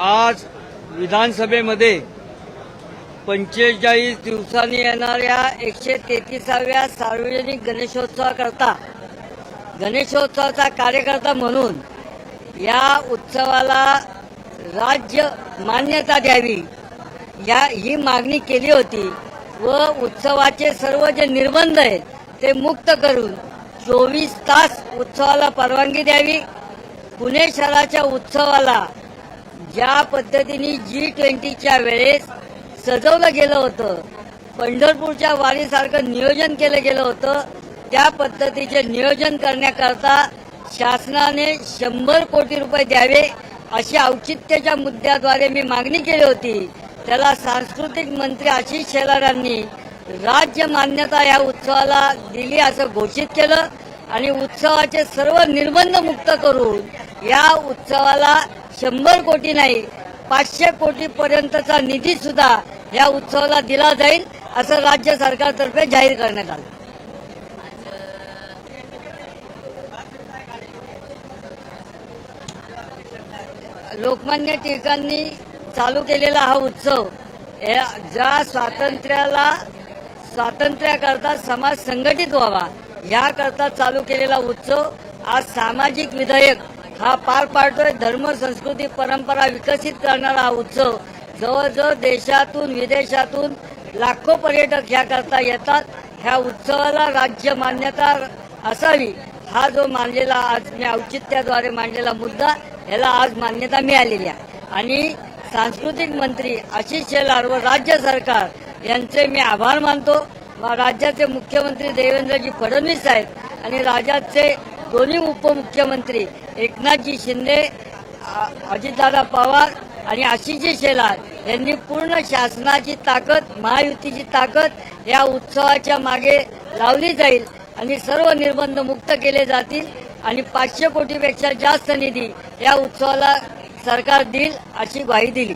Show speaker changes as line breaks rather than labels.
आज विधानसभेमध्ये पंचेचाळीस दिवसांनी येणाऱ्या एकशे तेहतीसाव्या सार्वजनिक गणेशोत्सवाकरता गणेशोत्सवाचा कार्यकर्ता म्हणून या उत्सवाला राज्य मान्यता द्यावी. या ही मागणी केली होती व उत्सवाचे सर्व जे निर्बंध आहेत ते मुक्त करून चोवीस तास उत्सवाला परवानगी द्यावी. पुणे शहराच्या उत्सवाला ज्या पद्धतीने जी ट्वेंटीच्या वेळेस सजवलं गेलं होतं पंढरपूरच्या वारीसारखं नियोजन केलं गेलं होतं त्या पद्धतीचे नियोजन करण्याकरता शासनाने शंभर कोटी रुपये द्यावे अशी औचित्याच्या मुद्द्याद्वारे मी मागणी केली होती. त्याला सांस्कृतिक मंत्री आशिष शेलार यांनी राज्य मान्यता या उत्सवाला दिली असं घोषित केलं आणि उत्सवाचे सर्व निर्बंध मुक्त करून या उत्सवाला शंभर कोटी नाही पाचशे कोटी पर्यंतचा निधी सुद्धा या उत्सवाला दिला जाईल असं राज्य सरकारतर्फे जाहीर करण्यात आलं. लोकमान्य टिळकांनी चालू केलेला हा उत्सव या ज्या स्वातंत्र्याला स्वातंत्र्याकरता समाज संघटित व्हावा याकरता चालू केलेला उत्सव आज सामाजिक विधेयक हा पार पाडतोय धर्म संस्कृती परंपरा विकसित करणारा हा उत्सव. जवळजवळ देशातून विदेशातून लाखो पर्यटक याकरता येतात. ह्या उत्सवाला राज्य मान्यता असावी हा जो मांडलेला आज मी औचित्याद्वारे मांडलेला मुद्दा ह्याला आज मान्यता मिळालेली आहे. आणि सांस्कृतिक मंत्री आशिष शेलार व राज्य सरकार यांचे मी आभार मानतो. राज्याचे मुख्यमंत्री देवेंद्रजी फडणवीस आहेत आणि राज्याचे दोन्ही उपमुख्यमंत्री एकनाथजी शिंदे अजितदादा पवार आणि आशिषजी शेलार यांनी पूर्ण शासनाची ताकद महायुतीची ताकद या उत्सवाच्या मागे लावली जाईल आणि सर्व निर्बंध मुक्त केले जातील आणि पाचशे कोटीपेक्षा जास्त निधी या उत्सवाला सरकार देईल अशी ग्वाही दिली.